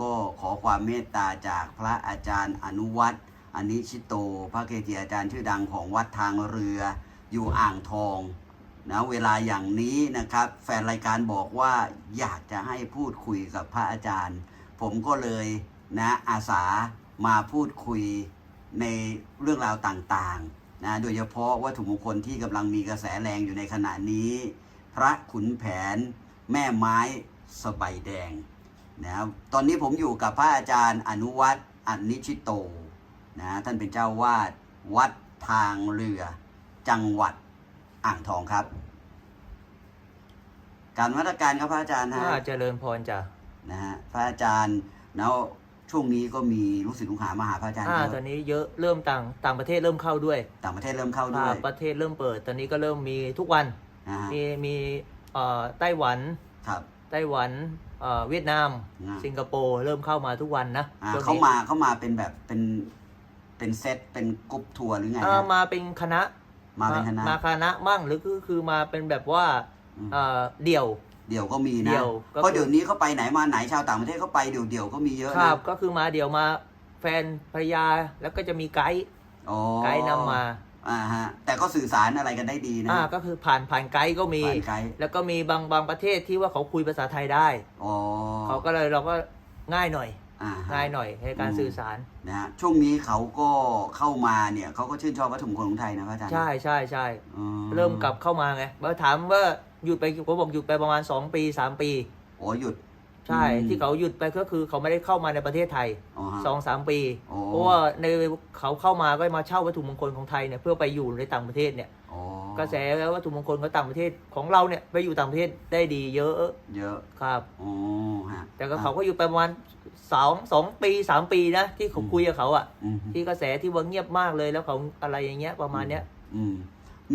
ก็ขอความเมตตาจากพระอาจารย์อนุวัตรอนิชิโต พระเกจิอาจารย์ชื่อดังของวัดทางเรืออยู่อ่างทองนะเวลาอย่างนี้นะครับ แฟนรายการบอกว่าอยากจะให้พูดคุยกับพระอาจารย์ ผมก็เลยนะอาสามาพูดคุยในเรื่องราวต่างๆนะโดยเฉพาะวัตถุมงคลที่กำลังมีกระแสแรงอยู่ในขณะนี้ พระขุนแผน แม่ไม้สบายแดง นะครับตอนนี้ผมอยู่กับพระอาจารย์อนุวัตรอนิชิโตนะท่านเป็นเจ้าวาดวัดทางเรือ จังหวัดอ่างทองครับ การวัตการครับพระอาจารย์ฮะอ่าเจริญพรจ้ะนะฮะพระอาจารย์แล้วช่วงนี้ก็มีลูกศิษย์ลูกหามาหาพระอาจารย์อ่าเยตออะนนี้เยอะเริ่มต่างต่างประเทศเริ่มเข้าด้วย ต่างประเทศเริ่มเข้าด้วอ่ายประเทศเริ่มเปิด ตอนนี้ก็เริ่มมีทุกวันนะฮะมีมีเอ่อไต้หวันครับ ไต้หวันเอ่อเวียดนาม อ่า สิงคโปร์เริ่มเข้ามาทุกวันนะอ่าช่วงนี้เขามาเขามาเป็นแบบเป็นเป็นเซตเป็นกรุ๊ปทัวร์หรือไงอ่าฮะมาเป็นคณะมาเป็นคณะมาคณะมั่งหรือคือคือมาเป็นแบบว่าอืมเอ่อเดี่ยว เดี๋ยวก็มีเดี่นะยวก็เพราะคือเดี๋ยวนี้เขาไปไหนมาไหนชาวต่างประเทศเขาไปเดี๋ยวเดี๋ยวๆก็มีเยอะครันะบก็คือมาเดี่ยวมาแฟนภรรยาแล้วก็จะมีไกด์อ๋อไกด์นำมา อ่าฮะแต่ก็สื่อสารอะไรกันได้ดีนะ อ่าก็คือผ่านผ่านไกด์ก็มี ผ่านไกด์ แล้วก็มีบางบางประเทศที่ว่าเขาคุยภาษาไทยได้ อ๋อเขาก็เลยเราก็ง่ายหน่อย อ่าฮะ ง่ายหน่อยในการอืม สื่อสาร นะฮะช่วงนี้เขาก็เข้ามาเนี่ยเขาก็ชื่นชอบวัตถุมงคลของไทยนะพระอาจารย์ใช่ใช่ใช่อืเริ่มกลับเข้ามาไงมาถามว่าหยุดไปผมบอกหยุดไปประมาณ 2 ปี 3 ปี โอ้หยุด ใช่อืมที่เขาหยุดไปก็คือเขาไม่ได้เข้ามาในประเทศไทยอ๋อฮะสองสามปีโอ้เพราะว่าในเขาเข้ามาก็มาเช่าวัตถุมงคลของไทยเนี่ยเพื่อไปอยู่ในต่างประเทศเนี่ยอ๋อกระแสวัตถุมงคลของต่างประเทศของเราเนี่ยไปอยู่ต่างประเทศได้ดีเยอะเยอะครับ อ๋อฮะแต่ก็เขาก็อยู่ไปประมาณสองสองปีสามปีนะที่เขาอืมคุยกับเขาอะอืมที่กระแสที่ว่าเงียบมากเลยแล้วเขาอะไรอย่างเงี้ยประมาณเนี้ย อืม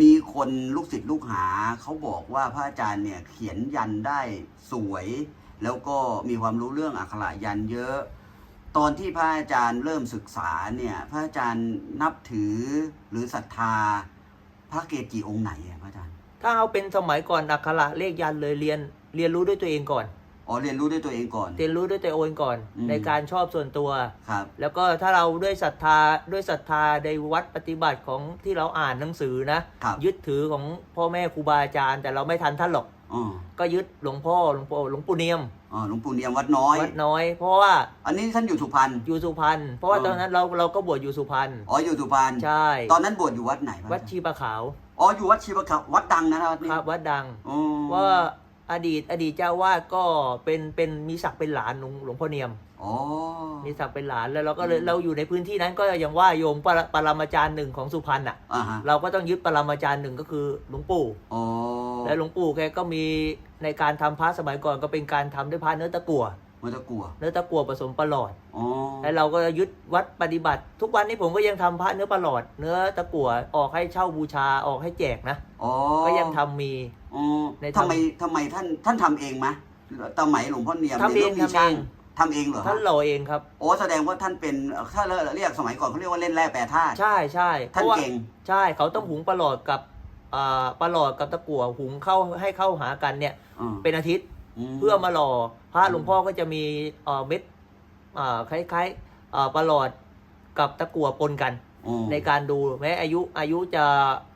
มีคนลูกศิษย์ลูกหาเขาบอกว่าพระอาจารย์เนี่ย เขียนยันได้สวย แล้วก็มีความรู้เรื่องอักขระยันเยอะ ตอนที่พระอาจารย์เริ่มศึกษาเนี่ยพระอาจารย์นับถือหรือศรัทธา พระเกจิองค์ไหนอะพระอาจารย์ ถ้าเอาเป็นสมัยก่อนอักขระเลขยันเลยเรียนเรียนรู้ด้วยตัวเองก่อนอ๋อเรียนรู้ด้วยตัวเองก่อน เรียนรู้ด้วยตัวเองก่อน อืม ในการชอบส่วนตัวครับ แล้วก็ถ้าเราด้วยศรัทธาด้วยศรัทธาในวัดปฏิบัติของที่เราอ่านหนังสือนะครับ ยึดถือของพ่อแม่ครูบาอาจารย์ แต่เราไม่ทันท่านหรอก อ๋อก็ยึดหลวงพ่อหลวงพ่อหลวงปู่เนียมอ๋อหลวงปู่เนียมวัดน้อย วัดน้อย เพราะว่าอันนี้ท่านอยู่สุพรรณอยู่สุพรรณเพราะว่าอ๋อตอนนั้นเราเราก็บวชอยู่สุพรรณอ๋ออยู่สุพรรณใช่ ตอนนั้นบวชอยู่วัดไหนพระอาวัดจารย์ชีปะขาวอ๋ออยู่วัดชีวะวัดดังนะครับวัดนี้ครับวัดดังอ๋อว่า อดีต อดีตเจ้าวาดก็เป็นเป็นมีศักดิ์เป็นหลานหลวงหลวงพ่อเนียม อ๋อ มีศักดิ์เป็นหลานแล้วเราก็เลยอืม เราอยู่ในพื้นที่นั้นก็ยังว่าโยมปรปรมาจารย์หนึ่งของสุพรรณอะ อ่าฮะเราก็ต้องยึดปรมาจารย์หนึ่งก็คือหลวงปู่ อ๋อและหลวงปู่แกก็มีในการทำพระสมัยก่อนก็เป็นการทำด้วยพระเนื้อตะกั่ว มันจะกลัวเนื้อตะกั่วผสมประหลอดอ๋อและเราก็ยึดวัดปฏิบัติ ทุกวันนี้ผมก็ยังทำพระเนื้อประหลอด เนื้อตะกั่วออกให้เช่าบูชาออกให้แจกนะอ๋อก็ยังทำมีอ๋อในทำไมทำทำไมท่านท่านทำเองไหมสมัยหลวงพ่อเนียมทำเองนี่ยทำเองทำเองเหรอท่านฮะหล่อเองครับโอ้แสดงว่าท่านเป็นถ้าเราเรียกสมัยก่อนเขาเรียกว่าเล่นแร่แปรธาตุใช่ใช่เพท่านราะว่าเก่งใช่เขาต้องหุงประหลอดกับอ่าประหลอดกับตะกั่วหุงเข้าให้เข้าหากันเนี่ยอืมเป็นอาทิตย์มเพื่อมาหล่อ พระหลวงพ่อก็จะมีเอ่อเม็ดอ่าคล้ายๆอ่าประหลอดกับตะกั่วปนกันอืมในการดูแม้อายุอายุจะ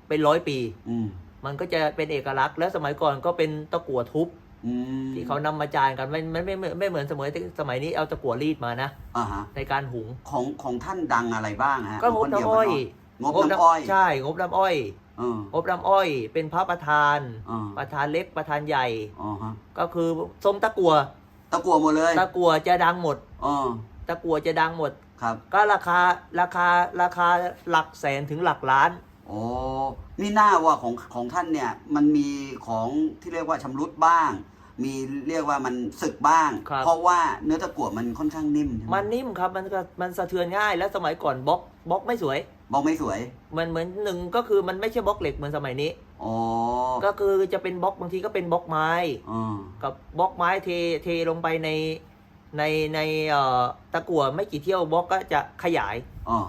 เป็นร้อยปีอืมมันก็จะเป็นเอกลักษณ์แล้วสมัยก่อนก็เป็นตะกั่วทุบอืมที่เขานำมาจานกันไม่ไม่ไม่ไม่ไม่เหมือนสมัยสมัยนี้เอาตะกั่วรีดมานะอ่าฮะในการหุงของของท่านดังอะไรบ้างฮะก็งบหลวพ่น้ำอ้อยงบน้ำอ้อยใช่ งบน้ำอ้อยเอองบน้ำอ้อย เป็นพระประธานอ่าประธานเล็กประธานใหญ่อ๋อฮะก็คือทรงตะกั่ว ตะกัวหมดเลยตะกั่วจะดังหมด อ๋อตะกั่วจะดังหมด ครับก็ราคาราคาราคาหลักแสนถึงหลักล้าน โอ้นี่หน้าว่าของของท่านเนี่ย มันมีของที่เรียกว่าชำรุดบ้าง มีเรียกว่ามันสึกบ้าง ครับ เพราะว่าเนื้อตะกั่วมันค่อนข้างนิ่มใช่ไหมันนิ่มครับมันก็มันสะเทือนง่าย แล้วสมัยก่อนบล็อกบล็อกไม่สวย บอกไม่สวย มันเหมือนหนึ่งก็คือมันไม่ใช่บล็อกเหล็กเหมือนสมัยนี้ อ๋อก็คือจะเป็นบล็อกบางทีก็เป็นบล็อกไม้อ๋อกับบล็อกไม้เทเทลงไปในในในเอ่อตะกั่วไม่กี่เที่ยวบล็อกก็จะขยายอ๋อ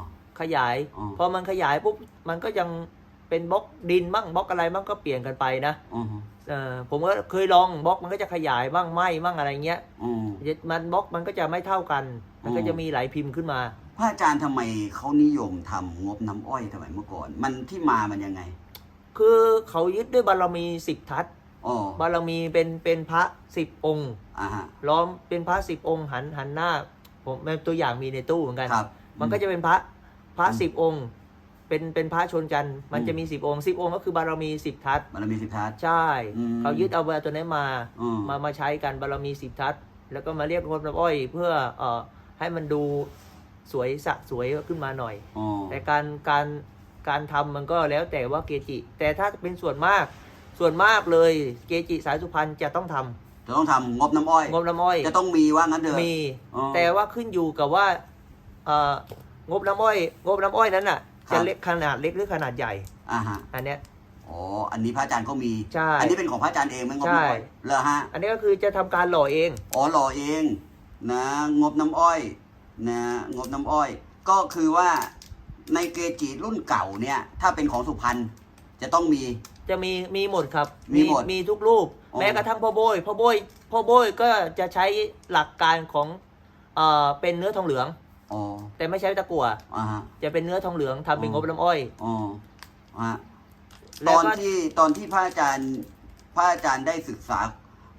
ขยาย อ๋อ พอมันขยายปุ๊บมันก็ยังเป็นบล็อกดินบ้างบล็อกอะไรบ้างก็เปลี่ยนกันไปนะอ๋อเอ่อผมก็เคยลองบล็อกมันก็จะขยายบ้างไม่บ้างอะไรเงี้ยอืมมันบล็อกมันก็จะไม่เท่ากัน มันก็อืมจะมีหลายพิมพ์ขึ้นมา พระอาจารย์ทำไมเขานิยมทำงบน้ำอ้อยทำไมเมื่อก่อน มันที่มามันยังไง คือเขายึดด้วยบารมีสิบทัศน์อ๋อบารมีเป็นเป็นพระสิบองค์ อ่าฮะ ล้อมเป็นพระสิบองค์หันหันหน้า ผมตัวอย่างมีในตู้เหมือนกัน ครับมันก็จะเป็นพระพระอืมสิบองค์ เป็นเป็นพระชนกัน มันอืม จะมีสิบองค์สิบองค์ก็คือบารมีสิบทัศน์มันมีสิบทัศน์ ใช่ อืม เขายึดเอาเบอร์ตัวนี้มา อืม มามาใช้กันบารมีสิบทัศน์แล้วก็มาเรียกคนน้ำอ้อยเพื่อเอ่อให้มันดูสวยสะสวยขึ้นมาหน่อย อ๋อแต่การการ การทำมันก็แล้วแต่ว่าเกจิ แต่ถ้าเป็นส่วนมากส่วนมากเลยเกจิสายสุพรรณจะต้องทำจะต้องทำงบน้ำอ้อย งบน้ำอ้อย จะต้องมีว่างั้นเถอะมีอ๋อแต่ว่าขึ้นอยู่กับว่าเอ่องบน้ำอ้อย งบน้ำอ้อยนั้นน่ะครัจะบเล็กขนาดเล็กหรือขนาดใหญ่อ่าฮะอันเนี้ยอ๋อ อันนี้พระอาจารย์ก็มี ใช่ อันนี้เป็นของพระอาจารย์เองไหมงบใช่น้ำอ้อยเหรอฮะ อันนี้ก็คือจะทำการหล่อเอง อ๋อ หล่อเอง นะ งบน้ำอ้อย นะ งบน้ำอ้อย ก็คือว่า ในเกจิรุ่นเก่าเนี่ย ถ้าเป็นของสุพรรณจะต้องมี จะมีมีหมดครับมีหมดมีทุกรูป อ๋อ แม้กระทั่งพ่อโบยพ่อโบยพ่อโบยก็จะใช้หลักการของเอ่อเป็นเนื้อทองเหลือง อ๋อแต่ไม่ใช้ตะกั่วอ่าฮะ จะเป็นเนื้อทองเหลืองทำเป็นอ๋องบน้ำอ้อย อ๋อฮะตแล้วอนก็ที่ตอนที่พระอาจารย์พระอาจารย์ได้ศึกษา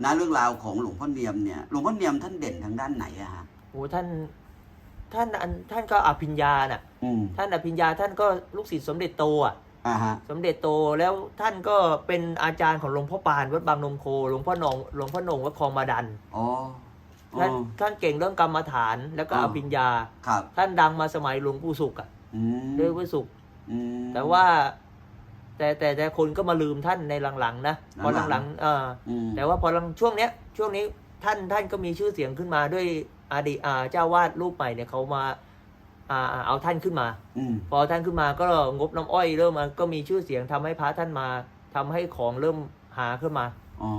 นะเรื่องราวของหลวงพ่อเนียมเนี่ยหลวงพ่อเนียมท่านเด่นทางด้านไหนอะฮะโอ้ท่าน ท่านอันท่านก็อภิญญาน่ะอืมท่านอภิญญาท่านก็ลูกศิษย์สมเด็จโตอะ อ่าฮะ สมเด็จโตแล้วท่านก็เป็นอาจารย์ของหลวงพ่อปานวัดบางนมโคหลวงพ่อหนงหลวงพ่อหนงวัดคลองมาดันอ๋ออ๋ท่านอท่านเก่งเรื่องกรรมฐานแล้วก็อ๋ออภิญญา ครับ ท่านดังมาสมัยหลวงปู่สุขอะอืมเรื่องปู่สุขอืม แต่ว่า แต่แต่แต่คนก็มาลืมท่านในหลังๆนะพอหลังๆหลังๆเอออืม แต่ว่าพอหลังช่วงเนี้ย ช่วงนี้ท่านท่านก็มีชื่อเสียงขึ้นมาด้วย อดีตอ่าเจ้าวาดรูปใหม่เนี่ยเขามาอ่าอ่าเอาท่านขึ้นมา อืม พอท่านขึ้นมาก็งบน้ำอ้อยเริ่มมาก็มีชื่อเสียงทำให้พระท่านมาทำให้ของเริ่มหาขึ้นมา อ๋อ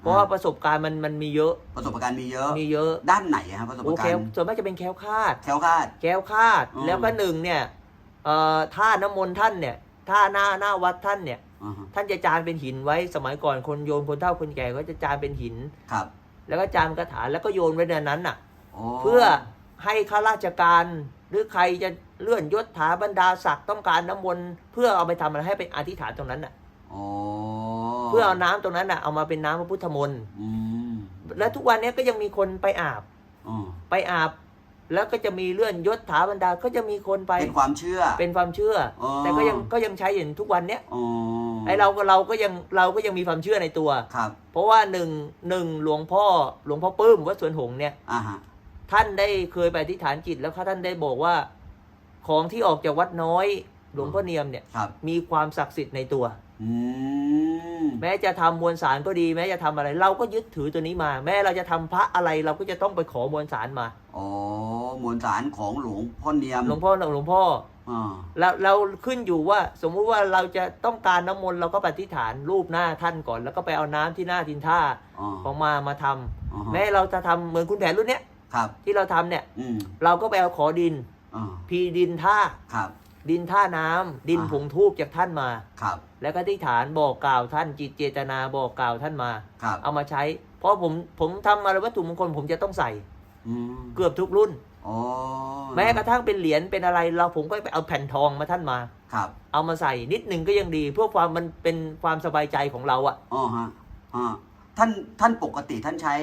เพราะว่าประสบการณ์มันมันมีเยอะประสบการณ์มีเยอะ มีเยอะด้านไหนอะครับประสบโอ้กาแครล้วณ์ส่วนมากจะเป็นแคล้วคลาด แคล้วคลาดแคล้วคลาดอ๋อแล้วก็หนึ่งเนี่ยเอ่อท่าน้ำมนต์ท่านเนี่ยท่าหน้าหน้าวัดท่านเนี่ย อ่าฮะท่านจะจานเป็นหินไว้สมัยก่อนคนโยนคนเฒ่าคนแก่ก็จะจานเป็นหิน ครับ แล้วก็จานกระถางแล้วก็โยนไว้ในนั้นน่ะโอ้ เพื่อให้ข้าราชการหรือใครจะเลื่อนยศถาบรรดาศักดิ์ต้องการน้ำมนต์เพื่อเอาไปทำอะไรให้เป็นอธิษฐานตรงนั้นน่ะโอ้เพื่อเอาน้ำตรงนั้นน่ะเอามาเป็นน้ำพระพุทธมนต์อืมและทุกวันนี้ก็ยังมีคนไปอาบอ๋อไปอาบ แล้วก็จะมีเลื่อนยศถาบรรดาก็จะมีคนไปเป็นความเชื่อ เป็นความเชื่อออแต่ก็ยังก็ยังใช้อยู่ทุกวันเนี้ยอ๋อไอเราก็เราก็ยังเราก็ยังมีความเชื่อในตัวครับ เพราะว่าหนึ่งหนึ่งหลวงพ่อหลวงพ่อปื้มวัดสวนหงส์เนี่ยอ่าฮะ ท่านได้เคยไปอธิษฐานจิต แล้วท่านได้บอกว่า ของที่ออกจากวัดน้อย หลวงพ่อเนียมเนี่ย ครับ มีความศักดิ์สิทธิ์ในตัว อืม แม้จะทำมวลสารก็ดี แม้จะทำอะไร เราก็ยึดถือตัวนี้มา แม้เราจะทำพระอะไรเราก็จะต้องไปขอมวลสารมา อ๋อ มวลสารของหลวงพ่อเนียมหลวงพ่อหลวงพ่อ อ่าแล้วเราขึ้นอยู่ว่าสมมุติว่าเราจะต้องการน้ำมนต์เราก็ไปอธิษฐานรูปหน้าท่านก่อน แล้วก็ไปเอาน้ำที่หน้าทินท่าอ๋อของมามาทำอ๋อฮะแม้เราจะทำเหมือนคุณแผนรุ่นเนี้ย ครับ ที่เราทำเนี่ย อืมเราก็ไปเอาขอดิน อ่าพีดินท่าครับ ดินท่าน้ำดินอ่า ผงทูบจากท่านมา ครับ แล้วก็ที่ฐานบอกกล่าวท่านจิตเจตนาบอกกล่าวท่านมา ครับเอามาใช้ เพราะผมผมทำอะไรวัตถุมงคลผมจะต้องใส่ อืมเกือบทุกรุ่น อ๋อแม้กระทั่งเป็นเหรียญเป็นอะไร เราผมก็ไปเอาแผ่นทองมาท่านมา ครับเอามาใส่นิดหนึ่งก็ยังดี เพื่อความมันเป็นความสบายใจของเราอะอ๋อฮะอ่าท่านท่านปกติท่านใช้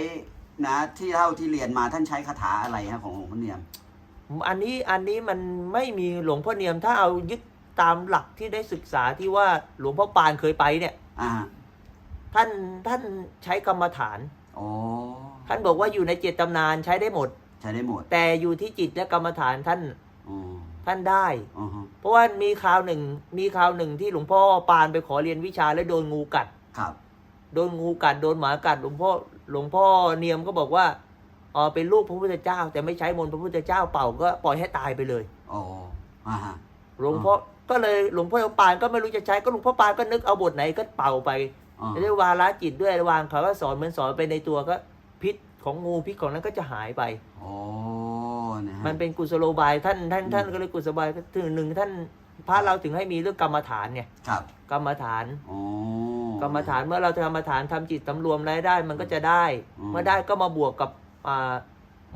นะ ที่เท่าที่เรียนมาท่านใช้คาถาอะไรฮะของหลวงพ่อเนียม อันนี้อันนี้มันไม่มีหลวงพ่อเนียมถ้าเอายึดตามหลักที่ได้ศึกษาที่ว่าหลวงพ่อปานเคยไปเนี่ย อ่าท่านท่านใช้กรรมฐาน โอ้ท่านบอกว่าอยู่ในเจตตำนานใช้ได้หมด ใช้ได้หมดแต่อยู่ที่จิตและกรรมฐานท่านอ๋อท่านได้อ๋อฮะเพราะว่ามีคราวหนึ่งมีคราวหนึ่งที่หลวงพ่อปานไปขอเรียนวิชาแล้วโดนงูกัด ครับ โดนงูกัดโดนหมากัดหลวงพ่อ หลวงพ่อเนียมก็บอกว่าอ๋อเป็นลูกพระพุทธเจ้า แต่ไม่ใช้มนต์พระพุทธเจ้าเป่าก็ปล่อยให้ตายไปเลยโอ้อ่าฮะหลวงพ่อก็เลยหลวงพ่อปานก็ไม่รู้จะใช้ก็หลวงพ่อปานก็นึกเอาบทไหนก็เป่าไปอ๋อจะได้วาระจิตด้วยวางเขาก็สอนเหมือนสอนไปในตัวก็พิษของงูพิษของนั้นก็จะหายไปโอ้นะฮะมันเป็นกุศโลบายท่านท่านอืมท่านก็เลยกุศโลบายถึงหนึ่งท่านพระเราถึงให้มีเรื่องกรรมฐานไงครับ กรรมฐานอ๋อ กรรมฐานเมื่อเราทำกรรมฐานทำจิตสำรวมรายได้ มันก็จะได้อืมเมื่อได้ก็มาบวกกับอ่า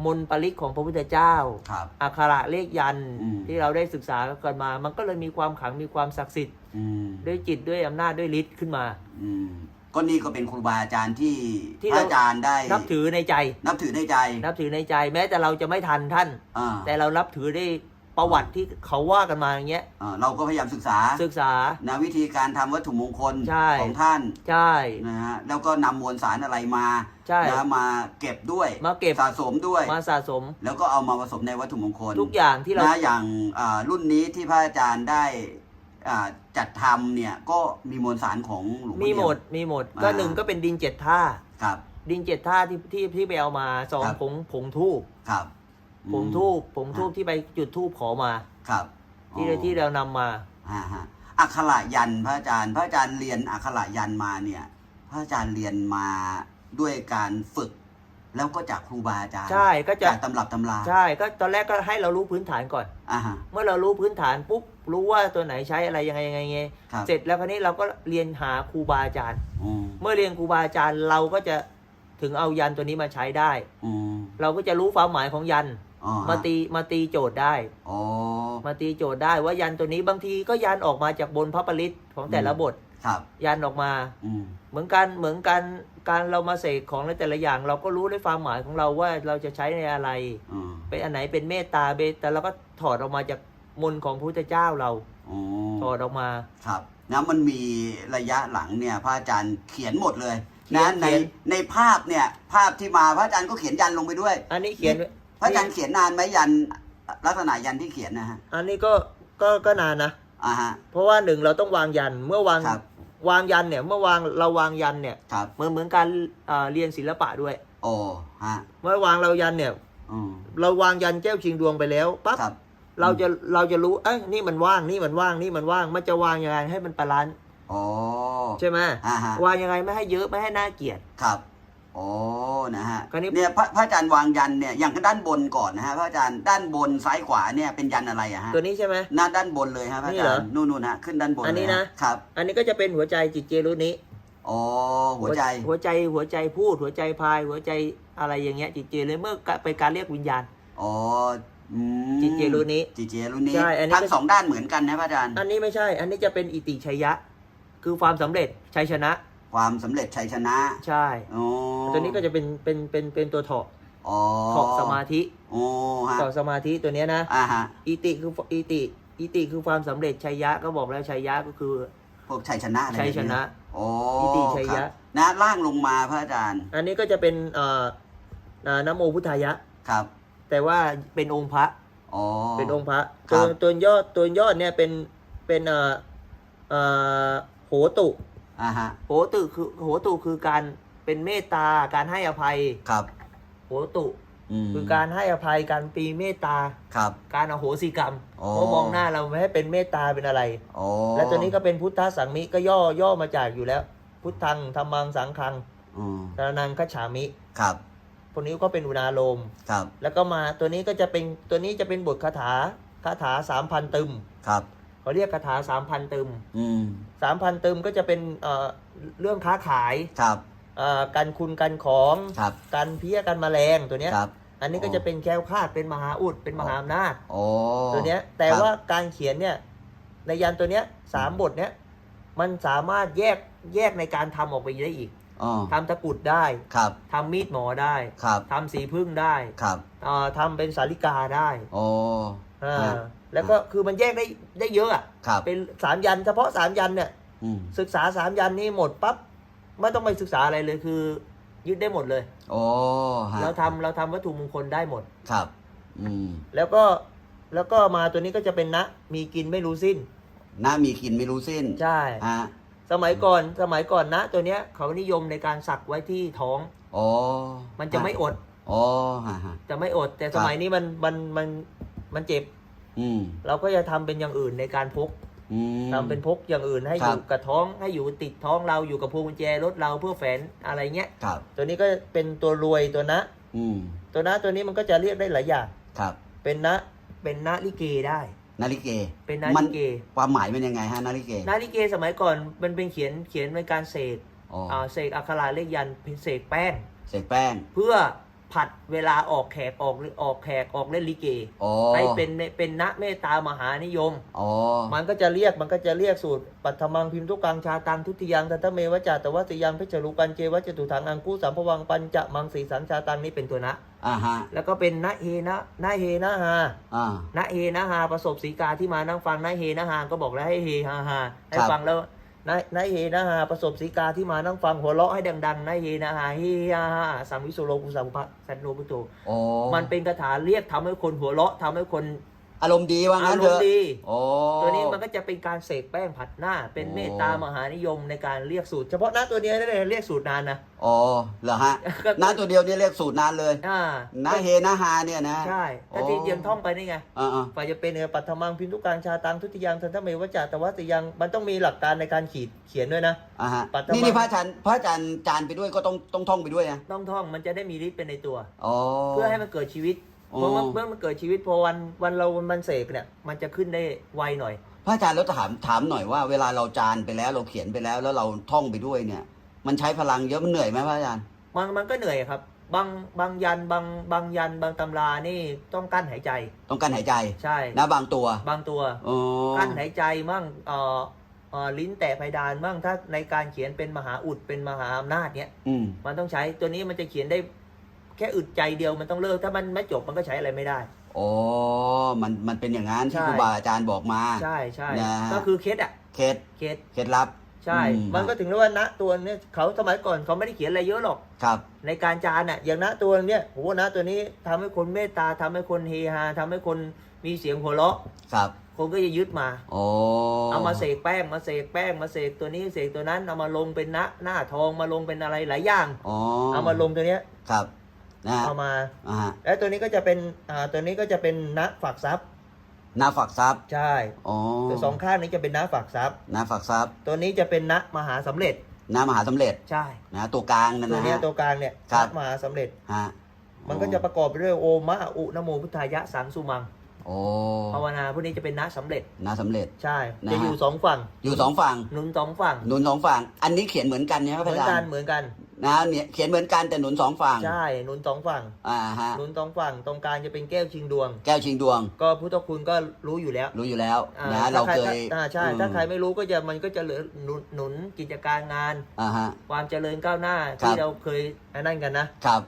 มนต์ปริกของพระพุทธเจ้าครับอักขระเลขยันต์อืมที่เราได้ศึกษากันมา มันก็เลยมีความขลังมีความศักดิ์สิทธิ์อืมด้วยจิตด้วยอำนาจด้วยฤทธิ์ขึ้นมาอืมก็นี่ก็เป็นครูบาอาจารย์ที่ที่พระเราอาจารย์ได้ นับถือในใจ นับถือในใจ นับถือในใจ แม้แต่เราจะไม่ทันท่านอ่าแต่เรานับถือได้ ประวัติที่เขาว่ากันมาอย่างเงี้ยอ่าเราก็พยายามศึกษาศึกษา นะวิธีการทำวัตถุมงคลใช่ ของท่าน ใช่ นะฮะแล้วก็นำมวลสารอะไรมาใช่นะมาเก็บด้วยมาเก็บ สะสมด้วย มาสะสมแล้วก็เอามาผสมในวัตถุมงคลทุกอย่างที่เรา นะอย่างอ่ารุ่นนี้ที่พระอาจารย์ได้อ่าจัดทำเนี่ยก็มีมวลสารของหลวงพ่อมีเอี่ยหมดมีหมด ก็อ่า หนึ่งก็เป็นดินเจ็ดท่า ครับ ดินเจ็ดท่าที่ที่ที่ไปเอามาสองครับ ผงผงทูบครับ ผงอืมทูบผงทูบอ่าที่ไปจุดทูบขอมา ครับที่อ๋อที่เรานำมาอ่าฮะอักขระยันต์พระอาจารย์ พระอาจารย์เรียนอักขระยันต์มาเนี่ย พระอาจารย์เรียนมาด้วยการฝึก แล้วก็จากครูบาอาจารย์ใช่ก็จะจากตำรับตำราใช่ก็ตอนแรกก็ให้เรารู้พื้นฐานก่อนอ่าฮะเมื่อเรารู้พื้นฐานปุ๊บรู้ว่าตัวไหนใช้อะไรยังไงยังไงไงครับเสร็จแล้วคราวนี้เราก็เรียนหาครูบาอาจารย์อืมเมื่อเรียนครูบาอาจารย์เราก็จะถึงเอายันตัวนี้มาใช้ได้อืมเราก็จะรู้ความหมายของยัน อ๋อฮะ มาตีมาตีโจทย์ได้ อ๋อ มาตีโจทย์ได้ว่ายันตัวนี้บางทีก็ยันออกมาจากบนพระปริตของแต่ละอืม บท ครับ ยันออกมา อืม เหมือนกันเหมือนกันการเรามาเสกของในแต่ละอย่าง เราก็รู้ด้วยความหมายของเราว่าเราจะใช้ในอะไรอืมเป็นอันไหนเป็นเมตตาเบแต่เราก็ถอดออกมาจากมนต์ของพระพุทธเจ้าเราอ๋อถอดออกมา ครับนะมันมีระยะหลังเนี่ย พระอาจารย์เขียนหมดเลยเขียนะนในเขียน ในภาพเนี่ย ภาพที่มาพระอาจารย์ก็เขียนยันลงไปด้วย อันนี้เขียน พระอาจารย์เขียนนานไหมยันลักษณะยันที่เขียนนะฮะอันนี้ก็ก็ก็นานนะอ่าฮะ เพราะว่าหนึ่งเราต้องวางยันเมื่อวางครับ วางยันเนี่ยเมื่อวางเราวางยันเนี่ยครับเหมือนเหมือนการเอ่อเรียนศิลปะด้วย โอ้ฮะเมื่อวางเรายันเนี่ย อืมเราวางยันแก้วชิงดวงไปแล้วปั๊บครับ เราจะเราจะรู้เอ้ยนี่มันว่างนี่มันว่างนี่มันว่าง มันจะวางยังไงให้มันบาลานซ์โอ้ใช่ไหมอ่าฮะวางยังไงไม่ให้เยอะไม่ให้น่าเกลียด ครับโอ้ นะฮะคราวนี้เนี่ยพระพระอาจารย์วางยันเนี่ยอย่างด้านบนก่อนนะฮะพระอาจารย์ด้านบนซ้ายขวาเนี่ยเป็นยันอะไรอะฮะตัวนี้ใช่ไหม หน้าด้านบนเลยฮะพระนี่อาเหรจาอรย์นู่นนู่นฮะขึ้นด้านบนอันนี้เลยฮนะครับอันนี้ก็จะเป็นหัวใจจิตเจรุนี้อ๋อหัวใจหัวใจหัวใจพูดหัวใจพาย หัวใจอะไรอย่างเงี้ยจิตเจเลยเมื่อไปนการเรียกวิญญาณ อ๋ออืมจิเจรุนิจิเจรุนิใช่อันนี้ทั้งก็ สองด้านเหมือนกันนะพระอาจารย์อันนี้ไม่ใช่ อันนี้จะเป็นอิติชัยยะ คือความสำเร็จชัยชนะ ความสำเร็จชัยชนะใช่ อ๋อตัวนี้ก็จะเป็นเป็นเป็นเป็นตัวถอกอ๋อถอกสมาธิโอ้ฮะถอกสมาธิตัวเนี้ยนะอ่าฮะอิติคืออิติอิติคือความสำเร็จชัยยะก็บอกแล้วชัยยะก็คือพวกชัยชนะอะไรชัยชนะ โอ้อิติชัยยะครับนะล่างลงมาพระอาจารย์ อันนี้ก็จะเป็นเอ่ออ่านะโมพุทธายะ ครับ แต่ว่าเป็นองค์พระอ๋อ เป็นองค์พระครัตัวบ ตัวยอดตัวยอดเนี่ยเป็นเป็นเอ่อเอ่อโหตุ อ่าฮะโหตุคือโหตุคือการเป็นเมตตาการให้อภัย ครับโหตุ มคือการให้อภัยการปีเมตตา ครับ การอโหสิกรรมโอ้เขามองหน้าเราไม่ให้เป็นเมตตาเป็นอะไรโอ้และตัวนี้ก็เป็นพุทธสังมิก็ย่อย่อมาจากอยู่แล้ว พุทธังธรรมังสังฆังอืมตระนังคัจฉามิครับพวกนี้ก็เป็นอุณาโลม ครับแล้วก็มาตัวนี้ก็จะเป็นตัวนี้จะเป็นบทคาถาคาถาสามพันตึม ครับ เขาเรียกคาถาสามพันตึมอืมสามพันตึมก็จะเป็นเอ่อเรื่องค้าขายครับ เอ่อการคุณการของครับการเพี้ยการแมลงตัวเนี้ยครับ อันนี้ก็จะเป็นแคล้วคลาดเป็นมหาอุดเป็นมหาอำนาจโอ้ตัวเนี้ยแต่ครับว่าการเขียนเนี่ยในยันตัวเนี้ยสามบทเนี้ยมันสามารถแยกแยกในการทำออกไปได้อีกอ๋อทำตะกรุดได้ครับ ทำมีดหมอได้ครับ ทำสีพึ่งได้ครับเอ่อทำเป็นสาลิกาได้โอ้ อ่าฮะ แล้วก็คือมันแยกได้ได้เยอะอะครับเป็นสามยันเฉพาะสามยันเนี่ยอืมศึกษาสามยันนี้หมดปั๊บไม่ต้องไปศึกษาอะไรเลยคือ ยึดได้หมดเลย โอ้ฮะเราทำเราทำวัตถุมงคลได้หมด ครับ อืมแล้วก็แล้วก็มาตัวนี้ก็จะเป็นนะ มีกินไม่รู้สิ้นน้ามีกินไม่รู้สิ้นใช่ ฮะสมัยก่อนสมัยก่อนนะ ตัวเนี้ยเขานิยมในการสักไว้ที่ท้องโอ้มันจะไม่อดโอ้ฮะฮะ จะไม่อด แต่สมัยนี้มันมันมันมันเจ็บ อืมเราก็จะทำเป็นอย่างอื่นในการพกอืม ทำเป็นพกอย่างอื่นให้คอรับ ยู่กับท้องให้อยู่ติดท้องเราอยู่กับพวงกุญแจรถเราเพื่อแฝนอะไรเงี้ย ครับ ตัวนี้ก็เป็นตัวรวยตัวนะ อืม ตัวนะตัวนี้มันก็จะเรียกได้หลายอย่าง ครับเป็นนะ เป็นนะลิเกได้อนาฬิเกเป็นนามัฬิเก ความหมายเป็นยังไงฮะนาฬิเกนาฬิเกสมัยก่อนมันเป็นเขียนเขียนในการเสกอ๋ออ่าเสกอักขระเลขยันต์เป็นเสกแป้งเสกแป้ง เพื่อ ผัดเวลาออกแขกออกออกแขกออกเล่นลิเกอ๋อให้เป็นเป็นณเมตตามหานิยม อ๋อ มันก็จะเรียกมันก็จะเรียกสูตรปัทมังพิมพ์ทุกังชาตังทุติยังทัตเมวจาตวัตยังเพชรลูกันเจวัจตุถังอังกุสัมภวังปัญจะมังสีสังชาตังนี่เป็นตัวนะอ่าฮะ แล้วก็เป็นนะเฮนะนะเฮนะฮาอ่า นะเฮนะฮาประสบสีกาที่มานั่งฟังนะเฮนะฮาก็บอกแล้วให้เฮฮาฮาให้ครับ ฟังแล้ว นะนะเฮนะฮาประสบสีกาที่มานั่งฟังหัวเราะให้ดังๆนะเฮนะฮาเฮฮาฮาสัมวิสุโลกุสัมภะสันโนพุทโธอ๋อมันเป็นคาถาเรียกทำให้คนหัวเราะทำให้คน อารมณ์ดีว่าอางั้นรเถมอะณ์ดี โอ้ ตัวนี้มันก็จะเป็นการเสกแป้งผัดหน้า เป็นโอ้เมตตามหานิยมในการเรียกสูตร เฉพาะหน้าตัวเนี้ยได้เรียกสูตรนานนะ อ๋อเหรอฮะ ก็ น้าตัวเดียวนี่เรียกสูตรนานเลยอ่านาเฮนาฮาเนี่ยนะใช่ถ้าที่ยังท่องไปนี่ไงอ่าอ่าฝ่ายจะเป็นเออปัทมังพินทุกังชาตังทุติยังทันทเมวจาตวัตยังมันต้องมีหลักการในการขีดเขียนด้วยนะอ่าฮะปัตตานีนี่นี่พระอาจารย์พระอาจารย์จานไปด้วยก็ต้องต้องท่องไปด้วยนะต้องท่องมันจะได้มีฤทธิ์เป็นในตัว อ๋อเพื่อให้มันเกิดชีวิต อ๋อ เพราะว่าเมื่อมันเกิดชีวิตพอวันวันเรามันเสกเนี่ย มันจะขึ้นได้ไวหน่อย พระอาจารย์แล้วถามถามหน่อยว่าเวลาเราจานไปแล้วเราเขียนไปแล้ว แล้วเราท่องไปด้วยเนี่ย มันใช้พลังเยอะมันเหนื่อยไหมพระอาจารย์มันมันก็เหนื่อยครับ บางบางยันบางบางยันบางตำรานี่ต้องกั้นหายใจ ต้องการหายใจใช่ นะบางตัวบางตัว อ๋อกั้นหายใจมั่งเอ่อเอ่อลิ้นแตะเพดานมั่งถ้าในการเขียนเป็นมหาอุดเป็นมหาอำนาจเนี้ยอืม มันต้องใช้ตัวนี้มันจะเขียนได้แค่อึดใจเดียวมันต้องเลิก ถ้ามันไม่จบมันก็ใช้อะไรไม่ได้ อ๋อ มันมันเป็นอย่างนั้นที่ใช่ ครูบาอาจารย์บอกมา ใช่ใช่นะฮะ ก็คือเคสอะเคล็ดเคสเคล็ดลับ ใช่ อืม มันก็ถึงเรียกว่าณตัวเนี้ยเขาสมัยก่อนเขาไม่ได้เขียนอะไรเยอะหรอก ครับ ในการจานอะอย่างณตัวเนี้ยโหณตัวนี้ทำให้คนเมตตาทำให้คนเฮฮาทำให้คนมีเสียงหัวเราะ ครับคนก็จะยึดมาโอ้เอามาเสกแป้งมาเสกแป้งมาเสกตัวนี้เสกตัวนั้นเอามาลงเป็นหน้าหน้าทองมาลงเป็นอะไรหลายอย่าง อ๋อเอามาลงตัวเนี้ย ครับ นะฮะเอามา อ่าฮะแล้วตัวนี้ก็จะเป็นอ่าตัวนี้ก็จะเป็นณฝากทรัพย์นาฝักทรัพย์ใช่อ๋อตัวสองข้างนี้จะเป็นณฝากทรัพย์ นาฝักทรัพย์ตัวนี้จะเป็นณมหาสำเร็จนามหาสำเร็จใช่นะตัวกลางนั่นตัวนะเนี้ยฮะ ตัวกลางเนี่ยครับณมหาสำเร็จ ฮะมันก็จะประกอบไปด้วยโอมะอุนะโมพุทธายะสังสุมังโอ้ภาวนาพวกนี้จะเป็นณสำเร็จนาสำเร็จ ใช่ นะจะฮะอยู่สองฝั่งอยู่สองฝั่งหนุนสองฝั่งหนุนสองฝั่ง อันนี้เขียนเหมือนกันใช่ไหมเหพมืระอนอาจากัรนย์เหมือนกัน นะเนี่ยเขียนเหมือนกันแต่หนุนสองฝั่ง ใช่หนุนสองฝั่งอ่าฮะ หนุนสองฝั่งตรงกลางจะเป็นแก้วชิงดวง แก้วชิงดวง ก็พุทธคุณก็รู้อยู่แล้วรู้อยู่แล้วอ่านะถ้เราใครเคยอ่าใช่อืมถ้าใครไม่รู้ก็จะมันก็จะเหลือหนุนหนุนกิจการงาน อ่าฮะ ความเจริญก้าวหน้าครับที่เราเคยอันนั่นกันนะ ครับ